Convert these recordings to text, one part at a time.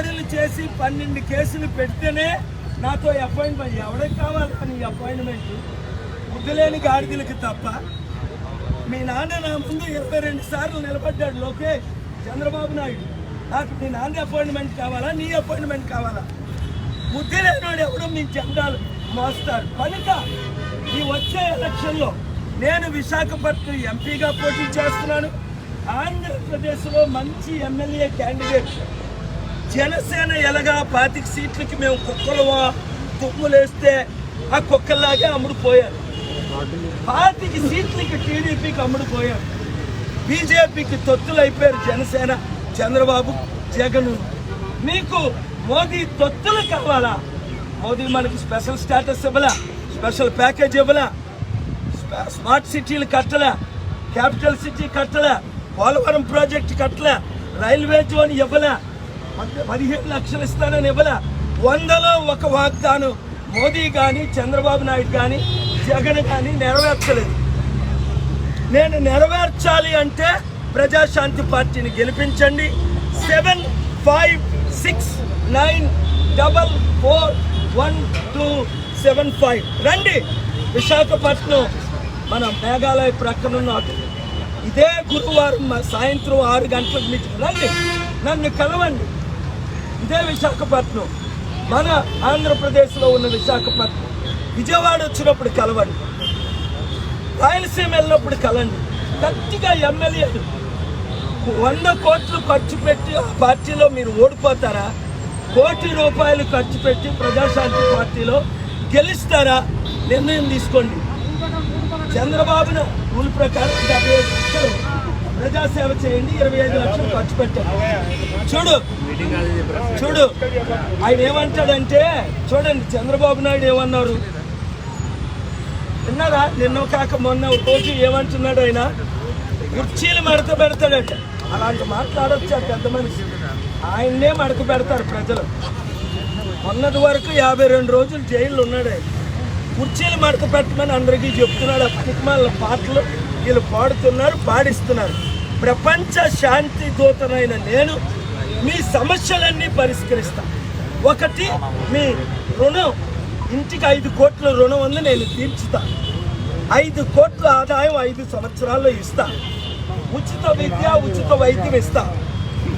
దాడులు చేసి పన్నెండు కేసులు పెడితేనే నాతో అపాయింట్మెంట్ ఎవరికి కావాలి నీ అపాయింట్మెంట్? ముద్దులేని గాడిదలకి తప్ప. మీ నాన్న నా ముందు ఇరవై రెండు సార్లు నిలబడ్డాడు లోకే చంద్రబాబు నాయుడు. నాకు మీ నాన్న అపాయింట్మెంట్ కావాలా? నీ అపాయింట్మెంట్ కావాలా? బుద్ధి లేనివాడు ఎవడో? మీ జెండాలు మోస్తారు కనుక ఈ వచ్చే ఎలక్షన్లో నేను విశాఖపట్నం ఎంపీగా పోటీ చేస్తున్నాను. ఆంధ్రప్రదేశ్లో మంచి ఎమ్మెల్యే క్యాండిడేట్ జనసేన ఎలాగా పాతిక సీట్లకి మేము కుక్కలవా తుమ్ములేస్తే ఆ కుక్కల్లాగే అమ్ముడుపోయారు. పాతిక సీట్లకి టీడీపీకి అమ్ముడుపోయారు. బీజేపీకి తొత్తులు అయిపోయారు జనసేన చంద్రబాబు జగన్. మీకు మోదీ తొత్తులు కావాలా? మోదీ మనకి స్పెషల్ స్టేటస్ ఇవ్వలా స్పెషల్ ప్యాకేజ్ ఇవ్వలా స్మార్ట్ సిటీలు కట్టలా క్యాపిటల్ సిటీ కట్టలా పోలవరం ప్రాజెక్ట్ కట్టలా రైల్వే జోన్ ఇవ్వలే పదిహేను లక్షలు ఇస్తానని ఇవ్వలే. వందలో ఒక వాగ్దానం. మోదీ కానీ చంద్రబాబు నాయుడు కానీ జగన్ కానీ నెరవేర్చలేదు. నేను నెరవేర్చాలి అంటే ప్రజాశాంతి పార్టీని గెలిపించండి. Seven five six nine double four one two seven five. రండి. విశాఖపట్నం మన మేఘాలయ ప్రక్కన ఇదే గురువారం సాయంత్రం ఆరు గంటలకు మీకు రండి. నన్ను కలవండి. ఇదే విశాఖపట్నం. మన ఆంధ్రప్రదేశ్లో ఉన్న విశాఖపట్నం. విజయవాడ వచ్చినప్పుడు కలవండి. రాయలసీమ వెళ్ళినప్పుడు కలండి గట్టిగా ఎమ్మెల్యేలు వంద కోట్లు ఖర్చు పెట్టి ఆ పార్టీలో మీరు ఓడిపోతారా? కోటి రూపాయలు ఖర్చు పెట్టి ప్రజాశాంతి పార్టీలో గెలుస్తారా? నిర్ణయం తీసుకోండి. చంద్రబాబున రూల్ ప్రకారం డెబ్బై ఐదు లక్షలు ప్రజాసేవ చేయండి ఇరవై ఐదు లక్షలు ఖర్చు పెట్టండి. చూడు చూడు ఆయన ఏమంటాడంటే చూడండి చంద్రబాబు నాయుడు ఏమన్నారు? విన్నారా? నిన్న కాక మొన్న ఒక రోజు ఏమంటున్నాడు ఆయన? కుర్చీలు మడత పెడతాడట. అలాంటి మాట్లాడొచ్చు ఆ పెద్ద మనిషి. ఆయన్నే మడత పెడతారు ప్రజలు. మొన్నటి వరకు యాభై రెండు రోజులు జైల్లో ఉన్నాడు ఆయన. కుర్చీలు మడత పెట్టమని అందరికీ చెప్తున్నాడు. ఆ పనికిమాల పాటలు వీళ్ళు పాడుతున్నారు పాడిస్తున్నారు. ప్రపంచ శాంతి దూతనైన నేను మీ సమస్యలన్నీ పరిష్కరిస్తా. ఒకటి మీ రుణం. ఇంటికి ఐదు కోట్ల రుణం ఉంది నేను తీర్చుతా. ఐదు కోట్ల ఆదాయం ఐదు సంవత్సరాల్లో ఇస్తా. ఉచిత విద్య ఉచిత వైద్యం ఇస్తా.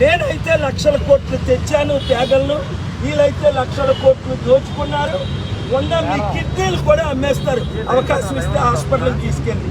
నేనైతే లక్షల కోట్లు తెచ్చాను త్యాగలను. వీళ్ళైతే లక్షల కోట్లు దోచుకున్నారు. ఉన్న మీ కిడ్నీలు కూడా అమ్మేస్తారు. అవకాశం ఇస్తే హాస్పిటల్కి తీసుకెళ్ళి.